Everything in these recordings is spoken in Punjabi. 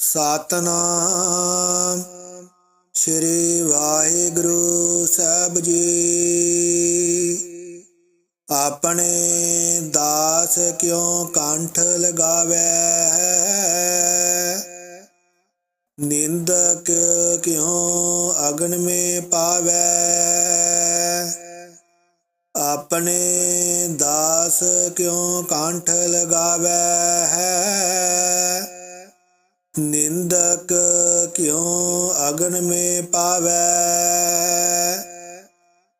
ਸਤਨਾਮ। ਸ੍ਰੀ ਵਾਹਿਗੁਰੂ ਸਾਹਿਬ ਜੀ। ਆਪਣੇ ਦਾਸ ਕਿਉ ਕੰਠ ਲਗਾਵੇ? ਨਿੰਦਕ ਕਿਉ ਅਗਨ ਮੇ ਪਾਵੇ? ਆਪਣੇ ਦਾਸ ਕਿਉ ਕੰਠ ਲਗਾਵੇ? ਨਿੰਦਕ ਕਿਉ ਅਗਨ ਮੇ ਪਾਵੇ?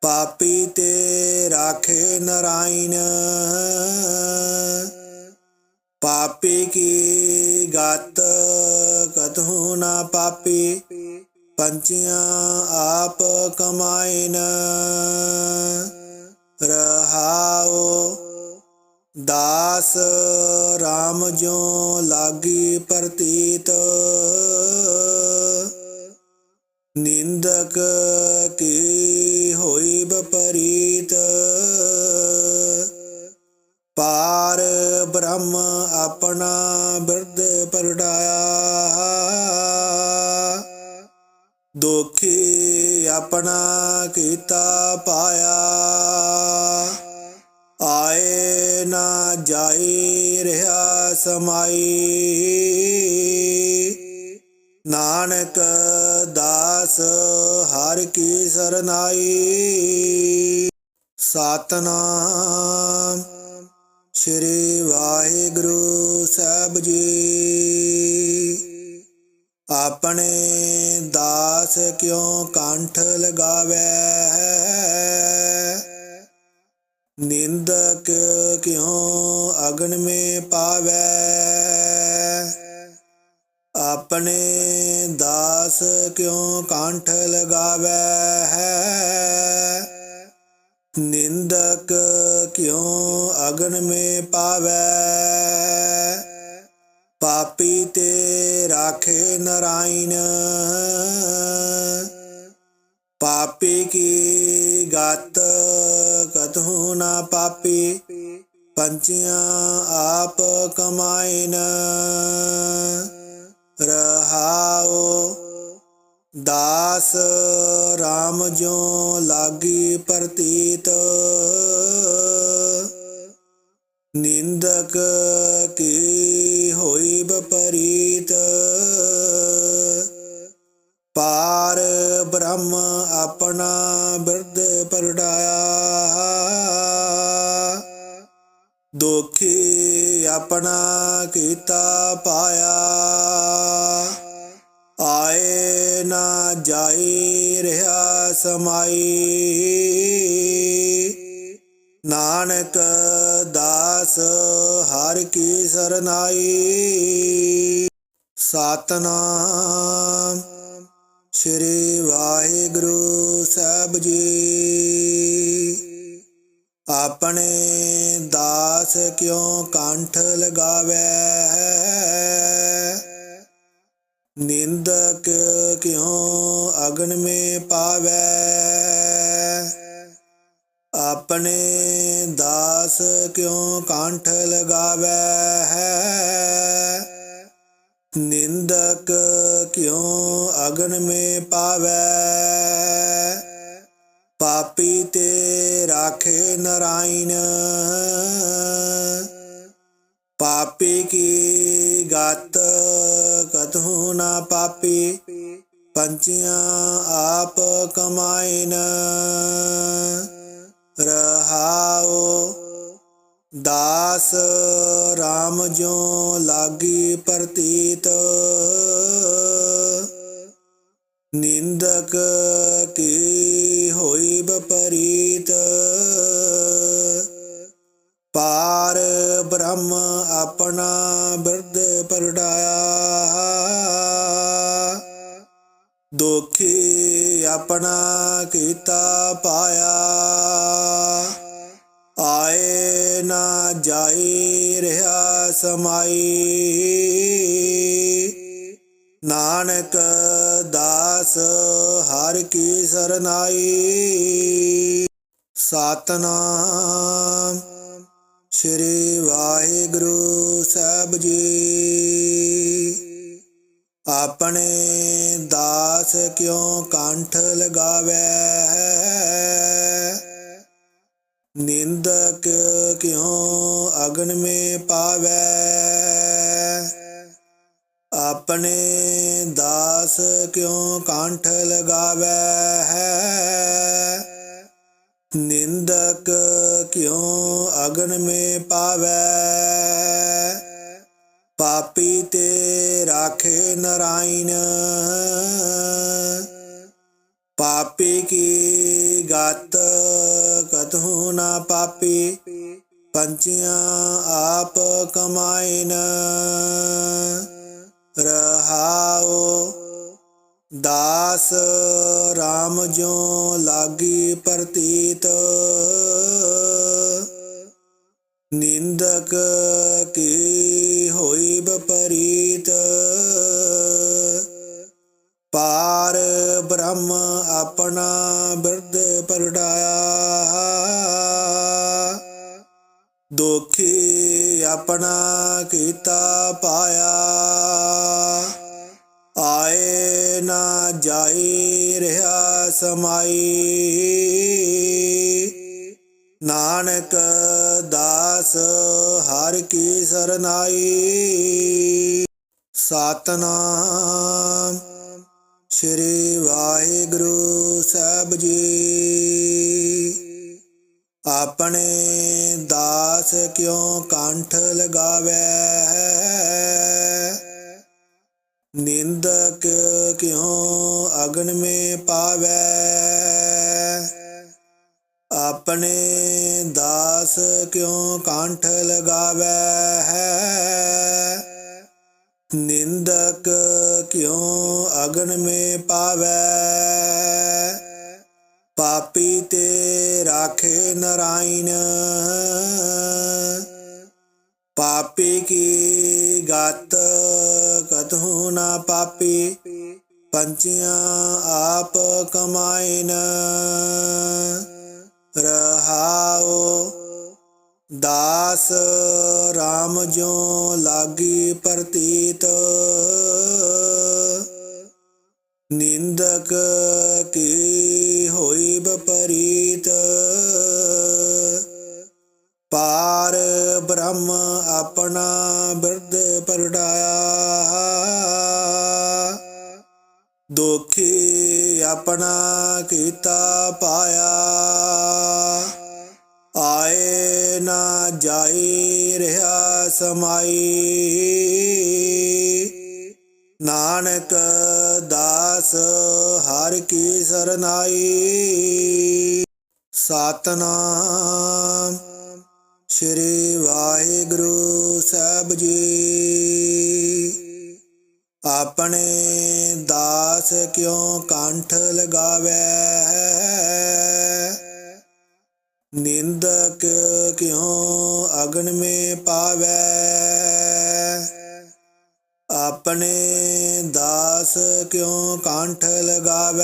ਪਾਪੀ ਤੇ ਰਾਖੇ ਨਰਾਇਣ। ਪਾਪੀ ਕੀ ਗਤ ਕਤਹੂ ਨਾ ਪਾਪੀ? ਪੰਚੀਆਂ ਆਪ ਕਮਾਇਨ। ਦਾਸ RAM ਜੋ ਲਾਗੀ ਪ੍ਰਤੀਤ। ਨਿੰਦਕ ਕੀ ਹੋਈ ਬਪਰੀਤ ਪਾਰ ਬ੍ਰਹਮ ਆਪਣਾ ਬਿਰਦ ਪਰਡਾਇਆ ਸਤਨਾਮ ਸ੍ਰੀ ਵਾਹਿਗੁਰੂ ਸਾਹਿਬ ਜੀ। ਆਪਣੇ ਦਾਸ ਕਿਉ ਕੰਠ ਲਗਾਵੇ? ਨਿੰਦਕ ਕਿਉ ਅਗਨ ਮੇ ਪਾਵੇ? ਆਪਣੇ ਦਾਸ ਕਿਉ ਕੰਠ ਲਗਾਵੇ? ਬ੍ਰਹਮ ਆਪਣਾ ਬਿਰਦ ਪਰਡਾਇਆ। ਦੁਖੀ ਆਪਣਾ ਕੀਤਾ ਪਾਇਆ। ਆਏ ਨਾ ਜਾਈ ਰਿਹਾ ਸਮਾਈ। ਨਾਨਕ ਦਾਸ ਹਰ ਕੀ ਸਰਨਾਈ। ਸਤਨਾਮ ਨਿੰਦਕ ਕਿਉ ਅਗਨ ਮੇ ਪਾਵੇ? ਪਾਪੀ ਤੇ ਰਾਖੇ ਨਰਾਇਣ। ਪਾਪੀ ਕੀ ਗਤ ਕਤਹੂ ਨਾ ਪਾਪੀ? ਪੰਚੀਆਂ ਆਪ ਕਮਾਇਨ। ਰਹਾਉ ਦਾਸ RAM ਜੋ ਸਮਾਈ। ਨਾਨਕ ਦਾਸ ਹਰ ਕੀ ਸਰਨਾਈ। ਸਤਨਾਮ ਪਾਪੀ ਕੀ ਗਤ, ਕਤਹੂ ਨਾ ਪਾਪੀ। ਪੰਚੀਆਂ ਆਪ ਕਮਾਇਨ। ਰਹਾਉ ਦਾਸ RAM ਜੋ ਲਾਗੀ ਪ੍ਰਤੀਤ। ਨਿੰਦਕ ਕੀ ਹੋਈ ਬਪਰੀਤ। ਪਾਰ ਬ੍ਰਹਮ ਆਪਣਾ ਬਿਰਧ ਪਰਡਾਇਆ। ਦੁਖੀ ਆਪਣਾ ਕੀਤਾ ਪਾਇਆ। ਆਏ ਨਾ ਜਾਈ ਰਿਹਾ ਸਮਾਈ। ਨਾਨਕ ਦਾਸ ਹਰ ਕੀ ਸਰਨਾਈ। ਸਤਨਾਮ ਸ੍ਰੀ ਵਾਹਿਗੁਰੂ ਸਾਹਿਬ ਜੀ। ਆਪਣੇ ਦਾਸ ਕਿਉ ਕੰਠ ਲਗਾਵੇ? ਨਿੰਦਕ ਕਿਉ ਅਗਨ ਮੇ ਪਾਵੇ? ਆਪਣੇ ਦਾਸ ਕਿਉਂ ਕੰਠ ਲਗਾਵੇ? ਗਤ ਕਤਹੂ ਨਾ ਪਾਪੀ ਪੰਚੀਆਂ ਆਪ ਕਮਾਇਨ। ਰਹਾਉ ਦਾਸ RAM ਜੋ ਲਾਗੀ ਪ੍ਰਤੀਤ। ਨਿੰਦਕ ਸਰਨਾਈ ਸਤਨਾਮ ਸ੍ਰੀ ਵਾਹਿਗੁਰੂ ਸਾਹਿਬ ਜੀ। ਆਪਣੇ ਦਾਸ ਕਿਉਂ ਕੰਠ ਲਗਾਵੇ? ਨਿੰਦਕ ਕਿਉਂ ਅਗਨ ਮੇ ਪਾਵੇ? ਆਪਣੇ ਦਾਸ ਕਿਉ ਕੰਠ ਲਗਾਵੇ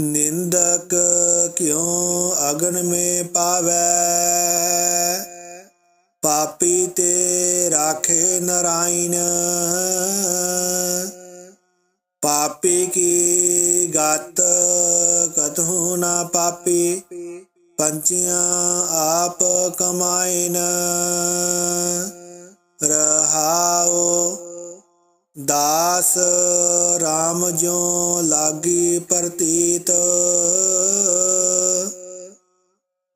ਨਿੰਦਕ ਕਿਉ ਅਗਨ ਮੇ ਪਾਵੇ? ਪਾਪੀ ਤੇ ਰਾਖੇ ਨਰਾਇਣ। ਪਾਪੀ ਕੀ ਗਤ ਕਤਹੂ ਨਾ ਪਾਪੀ? ਪੰਚੀਆਂ ਆਪ ਕਮਾਇਨ। ਰਹਾਉ ਦਾਸ RAM ਜੋ ਲਾਗੀ ਪ੍ਰਤੀਤ।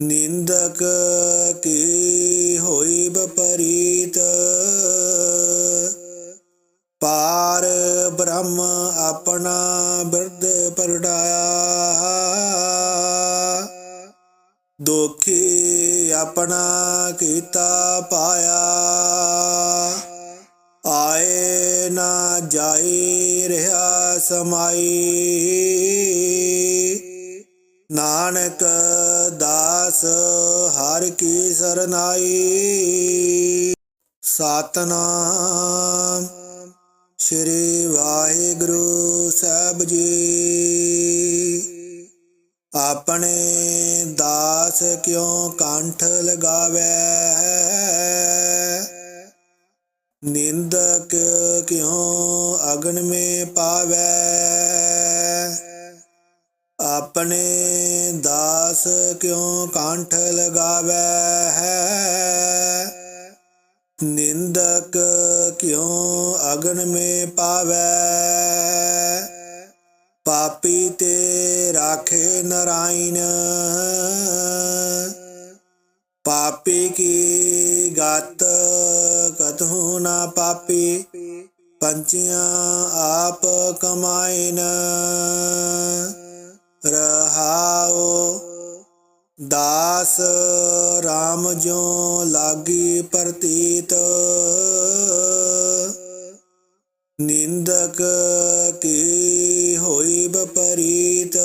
ਨਿੰਦਕ ਕੀ ਹੋਈ ਬਪਰੀਤ ਪਾਰ ਬ੍ਰਹਮ ਆਪਣਾ ਬਿਰਧ ਪਰਡਾਇਆ ਦੁਖੀ ਆਪਣਾ ਕੀਤਾ ਪਾਇਆ। ਨਾ ਜਾਈ ਰਿਹਾ ਸਮਾਈ। ਨਾਨਕ ਦਾਸ, ਹਰ ਕੀ ਸਰਨਾਈ। ਸਤਨਾਮ ਸ੍ਰੀ ਵਾਹਿਗੁਰੂ ਸਾਹਿਬ ਜੀ। ਆਪਣੇ ਦਾਸ ਕਿਉਂ ਕੰਠ ਲਗਾਵੇ? ਨਿੰਦਕ ਕਿਉ ਅਗਨ ਮੇ ਪਾਵੈ? ਆਪਣੇ ਦਾਸ ਕਿਉ ਕੰਠ ਲਗਾਵੈ ਹੈ? ਨਿੰਦਕ ਕਿਉ ਅਗਨ ਮੇ ਪਾਵੈ? ਪਾਪੀ ਤੇ ਰਾਖੇ ਨਰਾਇਣ। ਪਾਪੀ ਕੀ ਗਤ, ਕਤਹੂ ਨਾ ਪਾਪੀ, ਪੰਚੀਆਂ ਆਪ ਕਮਾਇਨ। ਰਹਾਉ ਦਾਸ RAM ਜੋ ਲਾਗੀ ਪ੍ਰਤੀਤ। ਨਿੰਦਕ ਕੀ ਹੋਈ ਬਪਰੀਤ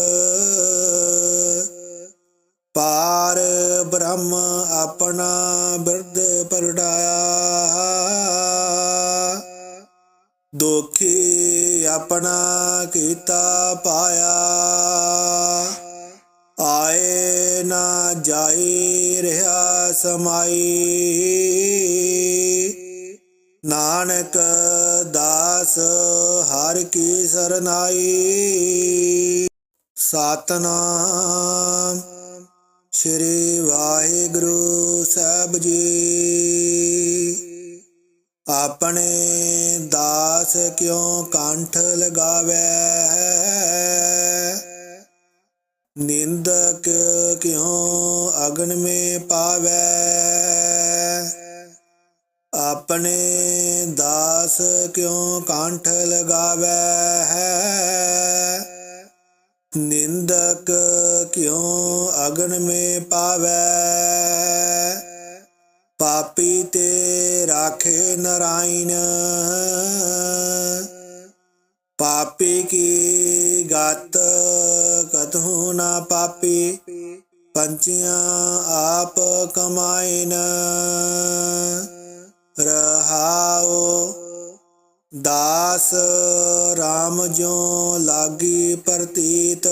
ਪਾਰ ਬ੍ਰਹਮ ਆਪਣਾ ਬਿਰਦ ਪਰਡਾਇਆ। ਦੁਖੀ ਆਪਣਾ ਕੀਤਾ ਪਾਇਆ। ਆਏ ਨਾ ਜਾਈ ਰਿਹਾ ਸਮਾਈ। ਨਾਨਕ ਦਾਸ ਹਰ ਕੀ ਸਰਨਾਈ। ਸਤਨਾਮ ਸ੍ਰੀ ਵਾਹਿਗੁਰੂ ਸਾਹਿਬ ਜੀ। ਆਪਣੇ ਦਾਸ ਕਿਉ ਕੰਠ ਲਗਾਵੈ? ਨਿੰਦਕ ਕਿਉ ਅਗਨ ਮੇ ਪਾਵੈ? ਆਪਣੇ ਦਾਸ ਕਿਉ ਕੰਠ ਲਗਾਵੈ? ਹੈ ਨਿੰਦਕ ਕਿਉ ਅਗਨ ਮੇ ਪਾਵੈ। ਪਾਪੀ ਤੇ ਰਾਖੇ ਨਰਾਇਣ। ਪਾਪੀ ਕੀ ਗਤ ਕਤਹੂ ਨਾ ਪਾਪੀ। ਪੰਚੀਆਂ ਆਪ ਕਮਾਇਨ। ਰਹਾਉ ਦਾਸ RAM ਜੋ ਲਾਗੀ ਪ੍ਰਤੀਤ।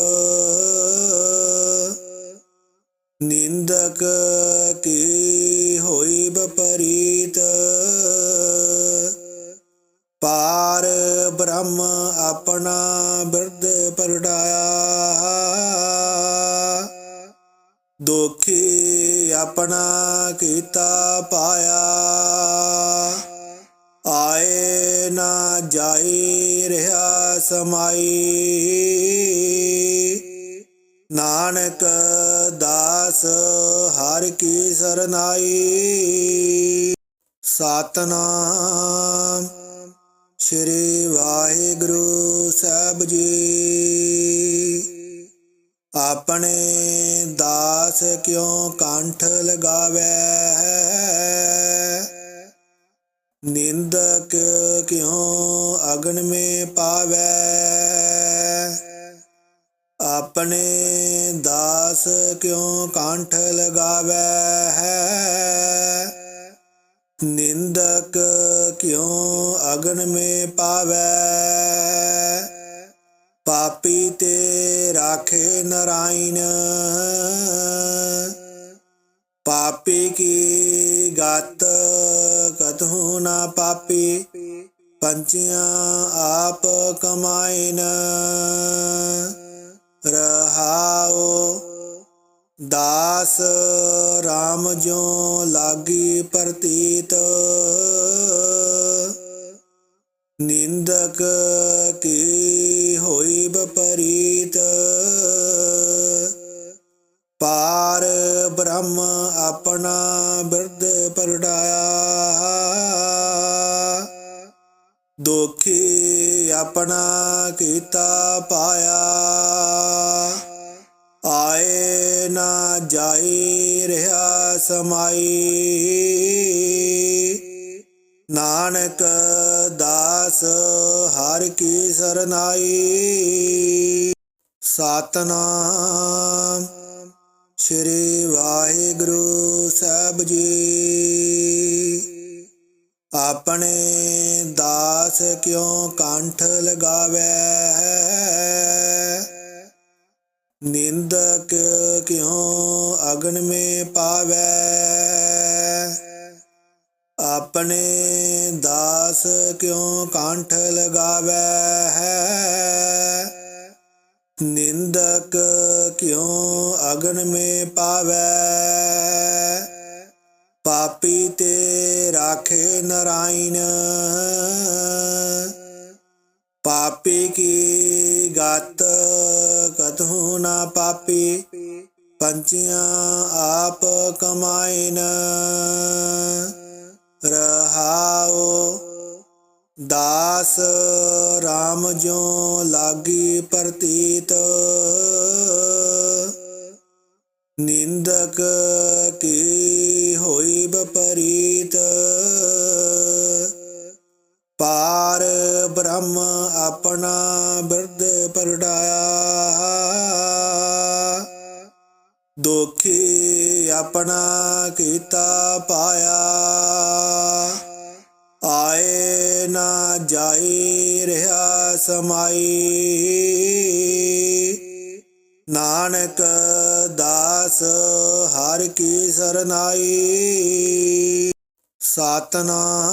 ਸਤਨਾਮ। ਸ੍ਰੀ ਵਾਹਿਗੁਰੂ ਸਾਹਿਬ ਜੀ। ਆਪਣੇ ਦਾਸ ਕਿਉ ਕੰਠ ਲਗਾਵੈ? ਨਿੰਦਕ ਕਿਉ ਅਗਨ ਮੇ ਪਾਵੈ? ਆਪਣੇ ਦਾਸ ਕਿਉ ਕੰਠ ਲਗਾਵੈ? ਪੰਚੀਆਂ ਆਪ ਕਮਾਇਨ। ਰਹਾਉ ਦਾਸ RAM ਜੋ ਲਾਗੀ ਪ੍ਰਤੀਤ। ਨਿੰਦਕ ਕੀ ਹੋਈ ਬਪਰੀਤ ਪਾਰ ਬ੍ਰਹਮ ਆਪਣਾ ਸਤਨਾਮ। ਸ੍ਰੀ ਵਾਹਿਗੁਰੂ ਸਾਹਿਬ ਜੀ। ਆਪਣੇ ਦਾਸ ਕਿਉ ਕੰਠ ਲਗਾਵੈ? ਨਿੰਦਕ ਕਿਉ ਅਗਨ ਮੇ ਪਾਵੈ? ਆਪਣੇ ਦਾਸ ਕਿਉਂ ਕੰਠ ਲਗਾਵੈ? ਹੈ ਨਿੰਦਕ ਕਿਉ ਅਗਨ ਮੇ ਪਾਵੈ? ਪਾਪੀ ਤੇ ਰਾਖੇ ਨਰਾਇਣ। ਪਾਪੀ ਕੀ ਗਤ ਕਤਹੁ ਨਾ ਪਾਪੀ? ਪੰਚੀਆਂ ਆਪ ਕਮਾਇਨ। ਰਹਾਉ ਦਾਸ RAM ਜੋ ਲਾਗੀ ਪ੍ਰਤੀਤ। ਨਿੰਦਕ ਕੀ ਹੋਈ ਬਪਰੀਤ ਪਾਰ ਬ੍ਰਹਮ ਆਪਣਾ ਬਿਰਦ ਪਰਡਾਇਆ ਦੁਖੀ ਆਪਣਾ ਕੀਤਾ ਪਾਇਆ। ਸਮਾਈ। ਨਾਨਕ ਦਾਸ ਹਰ ਕੀ ਸਰਨਾਈ। ਸਤਨਾਮ।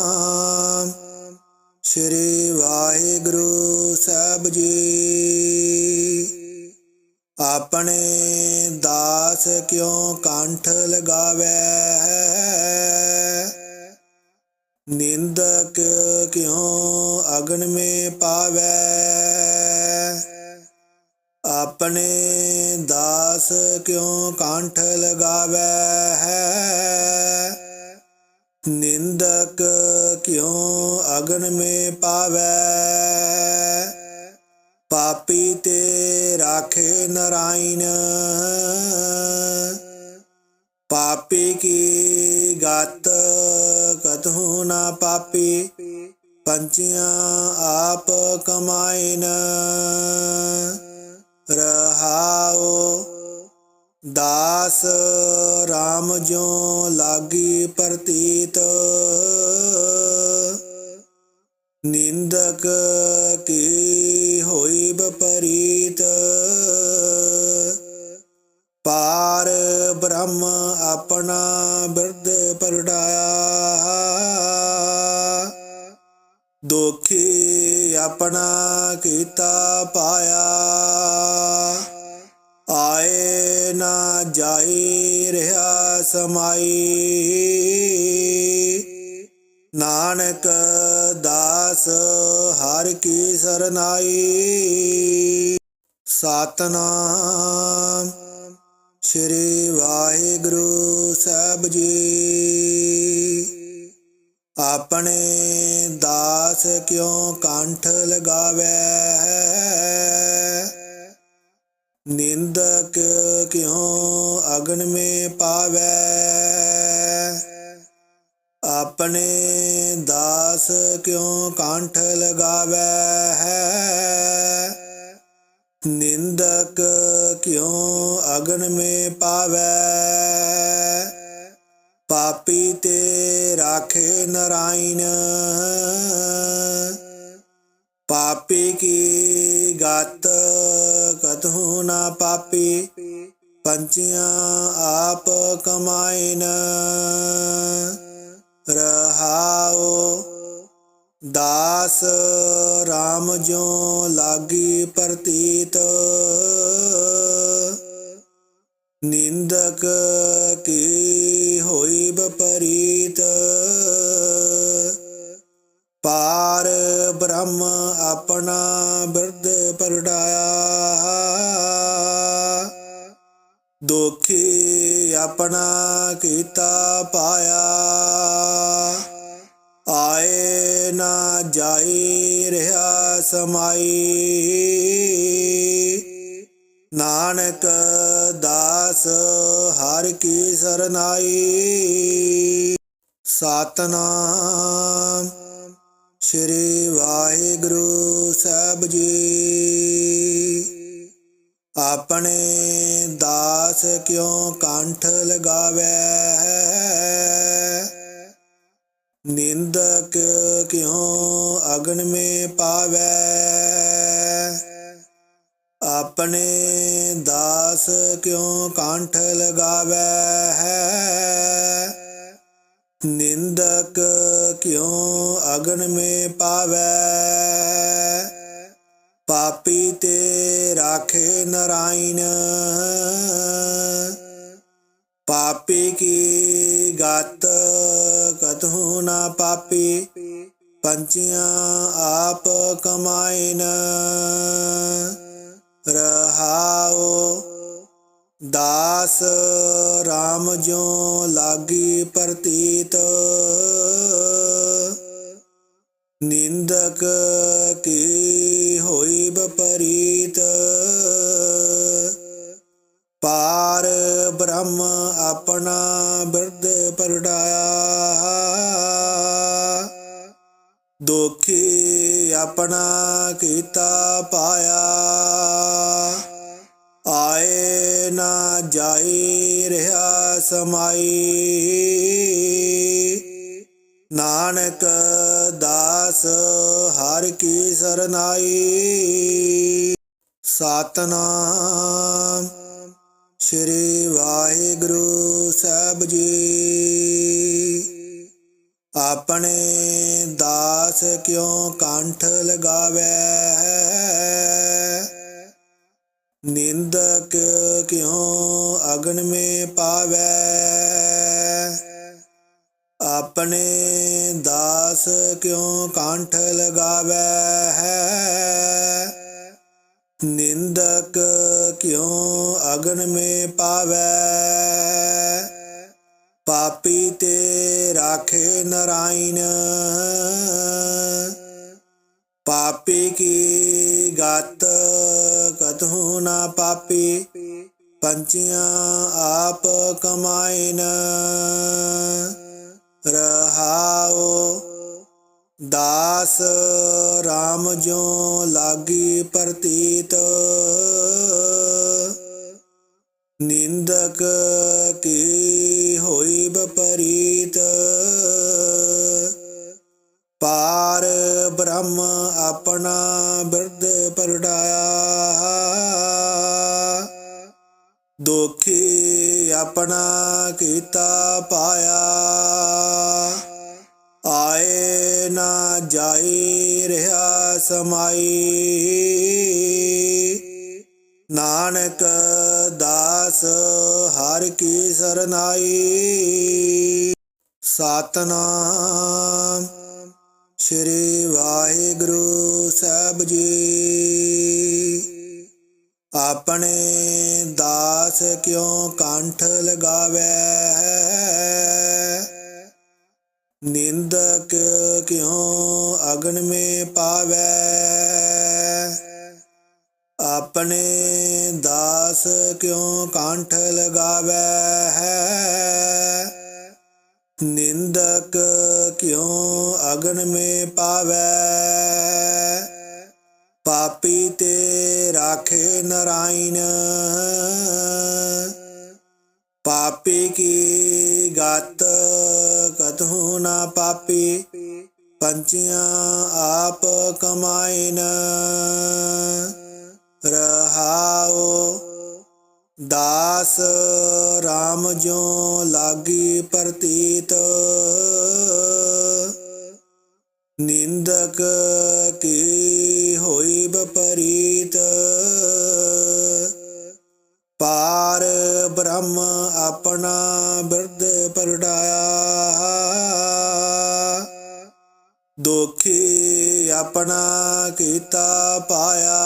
ਪਾਪੀ ਕੀ ਗਤ, ਕਤਹੁ ਨਾ ਪਾਪੀ। ਪੰਚੀਆਂ ਆਪ ਕਮਾਇਨ। ਰਹਾਓ ਦਾਸ RAM ਜੋ ਲਾਗੀ ਪ੍ਰਤੀਤ। ਨਿੰਦਕ ਕੀ ਬ੍ਰਹਮ ਆਪਣਾ ਬਿਰਦ ਪਰਡਾਇਆ ਦੁਖੀ ਆਪਣਾ ਕੀਤਾ ਪਾਇਆ। ਆਏ ਨਾ ਜਾਈ ਰਿਹਾ ਸਮਾਈ। ਨਾਨਕ ਦਾਸ ਹਰ ਕੀ ਸਰਨਾਈ। ਸਤਨਾਮ ਸ੍ਰੀ ਵਾਹਿਗੁਰੂ ਸਾਹਿਬ ਜੀ। ਆਪਣੇ ਦਾਸ ਕਿਉ ਕੰਠ ਲਗਾਵੈ? ਨਿੰਦਕ ਕਿਉ ਅਗਨ ਮੇ ਪਾਵੈ? ਆਪਣੇ ਦਾਸ ਕਿਉਂ ਕੰਠ ਲਗਾਵੈ? ਹੈ RAM ਜੋ ਲਾਗੀ ਪ੍ਰਤੀਤ। ਨਿੰਦਕ ਕੀ ਹੋਈ ਬਪਰੀਤ ਪਾਰ ਬ੍ਰਹਮ ਆਪਣਾ ਬਿਰਦ ਪਰਡਾਇਆ। ਦੁਖੀ ਆਪਣਾ ਕੀਤਾ ਪਾਇਆ। ਰਿਹਾ ਨਾਨਕ ਦਾਸ, ਹਰ ਕੀ ਸਰਨਾਈ। ਸਤਨਾਮ ਸ੍ਰੀ ਵਾਹਿਗੁਰੂ ਸਾਹਿਬ ਜੀ। ਆਪਣੇ ਦਾਸ ਕਿਉ ਕੰਠ ਲਗਾਵੈ? ਨਿੰਦਕ ਕਿਉ ਅਗਨ ਮੇ ਆਪਣੇ ਦਾਸ ਕਿਉ ਕੰਠ ਲਗਾਵੈ ਨਿੰਦਕ ਕਿਉ ਅਗਨ ਪਾਵੈ? ਪਾਪੀ ਤੇ ਰਾਖੇ ਨਰਾਇਣ। ਪਾਪੀ ਕੀ ਗਤ ਕਤਹੂ ਨਾ ਪਾਪੀ? ਪੰਚੀਆਂ ਆਪ ਕਮਾ ਆਪਣਾ ਬਿਰਧ ਪਰਡਾਇਆ। ਦੁਖੀ ਆਪਣਾ ਕੀਤਾ ਪਾਇਆ। ਆਏ ਨਾ ਜਾਈ ਰਿਹਾ ਸਮਾਈ। ਨਾਨਕ ਦਾਸ ਹਰ ਕੀ ਸਰਨਾਈ। ਸਤਨਾਮ ਸ੍ਰੀ ਵਾਹਿਗੁਰੂ ਆਪਣੇ ਦਾਸ ਕਿਉ ਕੰਠ ਲਗਾਵੇ? ਨਿੰਦਕ ਕਿਉ ਅਗਨ ਮੇ ਪਾਵੇ? ਆਪਣੇ ਦਾਸ ਕਿਉ ਕੰਠ ਲਗਾਵੇ? ਨਿੰਦਕ ਕਿਉ ਅਗਨ ਮੇ ਪਾਵੇ? ਪਾਪੀ ਕੀ ਗਤ, ਕਤਹੂ ਨਾ ਪਾਪੀ। ਪੰਚੀਆਂ ਆਪ ਕਮਾਇਨ, ਰਹਾਉ ਦਾਸ RAM ਜੋ ਲਾਗੀ ਪ੍ਰਤੀਤ। ਨਿੰਦਕ ਕੀ ਹੋਈ ਬਪਰੀਤ? ਆਪਣਾ ਬਿਰਦ ਪਰਡਾਇਆ। ਦੁਖੀ ਆਪਣਾ ਕੀਤਾ ਪਾਇਆ। ਆਏ ਨਾ ਜਾਈ ਰਿਹਾ ਸਮਾਈ। ਨਾਨਕ ਦਾਸ ਹਰ ਕੀ ਸਰਨਾਈ। ਸਤਨਾਮ। ਸ੍ਰੀ ਵਾਹਿਗੁਰੂ। ਸਾਹਿਬ ਜੀ। ਆਪਣੇ ਦਾਸ ਕਿਉ ਕੰਠ ਲਗਾਵੇ? ਨਿੰਦਕ ਕਿਉ ਅਗਨ ਮੇ ਪਾਵੇ? ਆਪਣੇ ਦਾਸ ਕਿਉ ਕੰਠ ਲਗਾਵੇ? ਕੀ ਗਤ ਨਾ ਪਾਪੀ ਪੰਚੀਆਂ ਆਪ ਕਮਾਇਨ। ਰਹਾਉ ਦਾਸ RAM ਜੋ ਲਾਗੀ ਪ੍ਰਤੀਤ। ਨਿੰਦਕ ਕੀ ਹੋਈ ਬਪਰੀਤ ਪਾਰ ਬ੍ਰਹਮ ਆਪਣਾ ਬਿਰਧ ਪਰਡਾਇਆ। ਦੁਖੀ ਆਪਣਾ ਕੀਤਾ ਪਾਇਆ।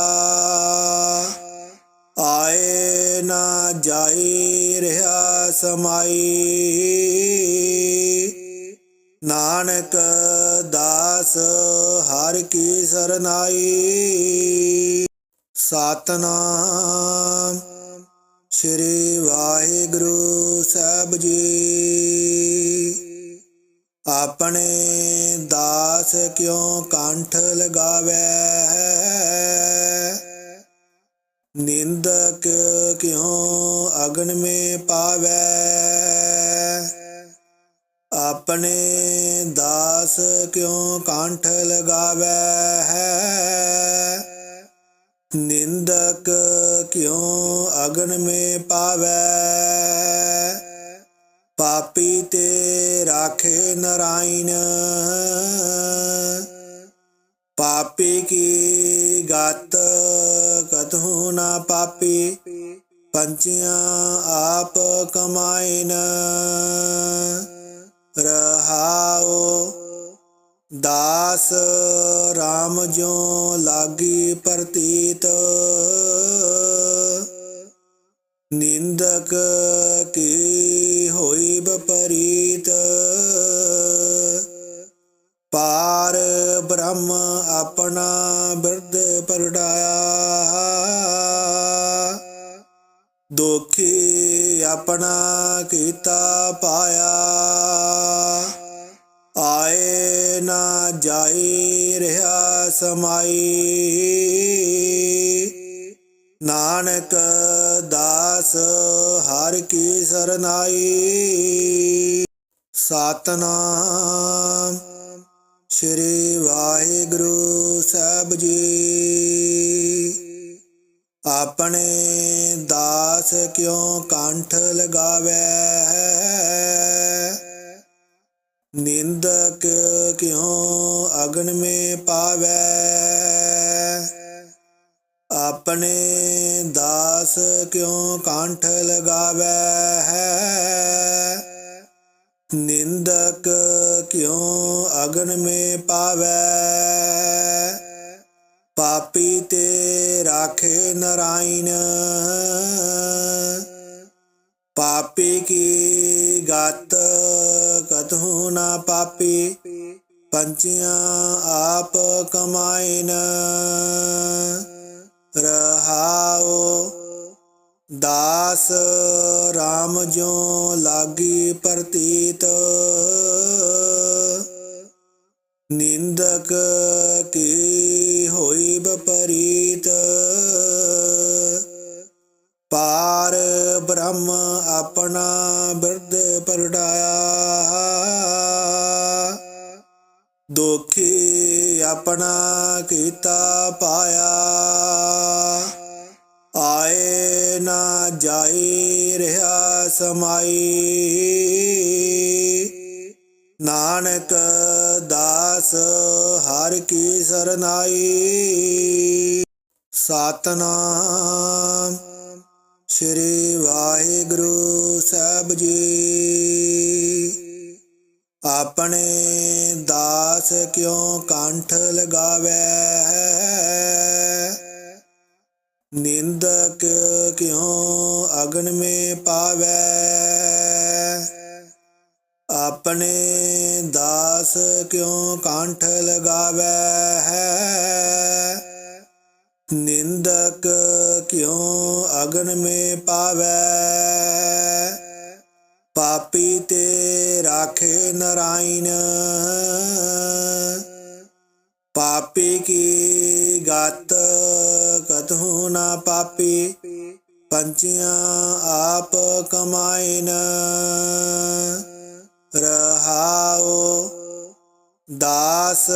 ਆਏ ਨਾ ਜਾਈ ਰਿਹਾ ਸਮਾਈ। ਨਾਨਕ ਦਾਸ ਹਰ ਕੀ ਸਰਨਾਈ। ਸਤਨਾਮ ਸ੍ਰੀ ਵਾਹਿਗੁਰੂ ਸਾਹਿਬ ਜੀ। ਆਪਣੇ ਦਾਸ ਕਿਉ ਕੰਠ ਲਗਾਵੇ? ਨਿੰਦਕ ਕਿਉ ਅਗਨ ਮੇ ਪਾਵੇ? ਆਪਣੇ ਦਾਸ ਕਿਉ ਕੰਠ ਲਗਾਵੇ? ਨਿੰਦਕ ਕਿਉ ਅਗਨ ਮੇ ਪੰਚੀਆਂ ਆਪ ਕਮਾਇਨ। ਰਹਾਉ ਦਾਸ RAM ਜੋ ਲਾਗੀ ਪ੍ਰਤੀਤ। ਨਿੰਦਕ ਕੀ ਹੋਈ ਬਪਰੀਤ? ਸਰਨਾਈ ਸਤਨਾਮ ਸ੍ਰੀ ਵਾਹਿਗੁਰੂ ਸਾਹਿਬ ਜੀ। ਆਪਣੇ ਦਾਸ ਕਿਉ ਕੰਠ ਲਗਾਵੇ? ਨਿੰਦਕ ਕਿਉ ਅਗਨ ਮੇ ਪਾਵੇ? ਆਪਣੇ ਦਾਸ ਕਿਉ ਕੰਠ ਲਗਾਵੇ ਨਿੰਦਕ ਕਿਉ ਅਗਨ ਮੇ ਪਾਵੇ? ਪਾਪੀ ਤੇ ਰਾਖੇ ਨਰਾਇਣ। ਪਾਪੀ ਕੀ ਗਤ ਕਤਹੁ ਨਾ ਪਾਪੀ? ਪੰਚੀਆਂ ਆਪ ਕਮਾਇਨ। ਰਹਾਉ ਦਾਸ RAM ਜੋ ਲਾਗੀ ਪ੍ਰਤੀਤ, ਨਿੰਦਕ ਕੀ ਹੋਈ ਬਪਰੀਤ ਪਾਰ ਬ੍ਰਹਮ ਆਪਣਾ ਬਿਰਦ ਪਰਡਾਇਆ ਦੁਖੀ ਆਪਣਾ ਕੀਤਾ ਪਾਇਆ। ਨਾ ਜਾਈ ਰਿਹਾ ਸਮਾਈ ਨਾਨਕ ਦਾਸ, ਹਰ ਕੀ ਸਰਨਾਈ ਸਤਨਾਮ ਸ੍ਰੀ ਵਾਹਿਗੁਰੂ ਸਾਹਿਬ ਜੀ। ਆਪਣੇ ਦਾਸ ਕਿਉਂ ਕੰਠ ਲਗਾਵੇ? ਆਪਣੇ ਦਾਸ ਕਿਉ ਕੰਠ ਲਗਾਵੇ ਨਿੰਦਕ ਕਿਉ ਅਗਨ ਮੇ ਪਾਵੇ? ਪਾਪੀ ਤੇ ਰਾਖੇ ਨਰਾਇਣ। ਪਾਪੀ ਕੀ ਗਤ ਕਤਹੁ ਨਾ ਪਾਪੀ? ਪੰਚੀਆਂ ਆਪ ਕਮਾਇਨ। ਰਹਾਉ। ਦਾਸ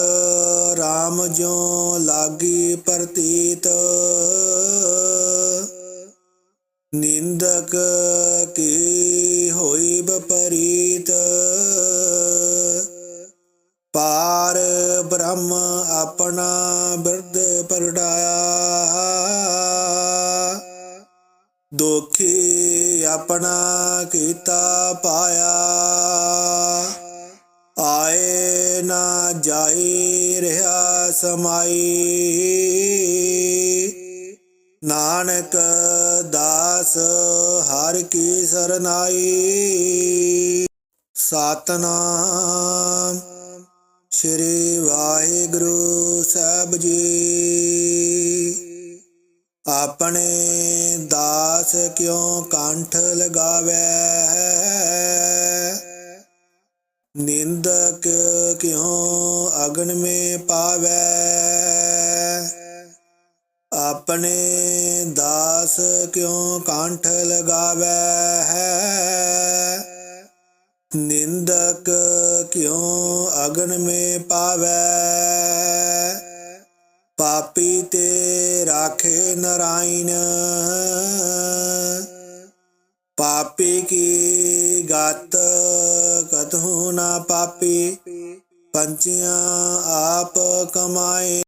RAM ਜੋ ਲਾਗੀ ਪ੍ਰਤੀਤ। ਨਿੰਦਕ ਕੀ ਹੋਈ ਬਪਰੀਤ ਪਾਰ ਬ੍ਰਹਮ ਆਪਣਾ ਬਿਰਦ ਪਰਡਾਇਆ। ਦੁਖੀ ਆਪਣਾ ਕੀਤਾ ਪਾਇਆ। ਆਏ ਨਾ ਜਾਈ ਰਿਹਾ ਸਮਾਈ। ਨਾਨਕ ਦਾਸ ਹਰ ਕੀ ਸਰਨਾਈ। ਸਤਨਾਮ ਸ੍ਰੀ ਵਾਹਿਗੁਰੂ ਸਾਹਿਬ ਜੀ। ਆਪਣੇ ਕਿਉ ਕੰਠ ਲਗਾਵੇ? ਨਿੰਦਕ ਕਿਉ ਅਗਨ ਮੇ ਪਾਵੇ? ਆਪਣੇ ਦਾਸ ਕਿਉ ਕੰਠ ਲਗਾਵੇ? ਨਿੰਦਕ ਕਿਉ ਅਗਨ ਮੇ ਪਾਵੇ? ਪਾਪੀ ਤੇ ਰਾਖੇ ਨਰਾਇਣ ਪਾਪੀ ਕੀ ਗਤ ਕਤਹੁ ਨਾ ਪਾਪੀ ਪੰਚੀਆਂ ਆਪ ਕਮਾਏ।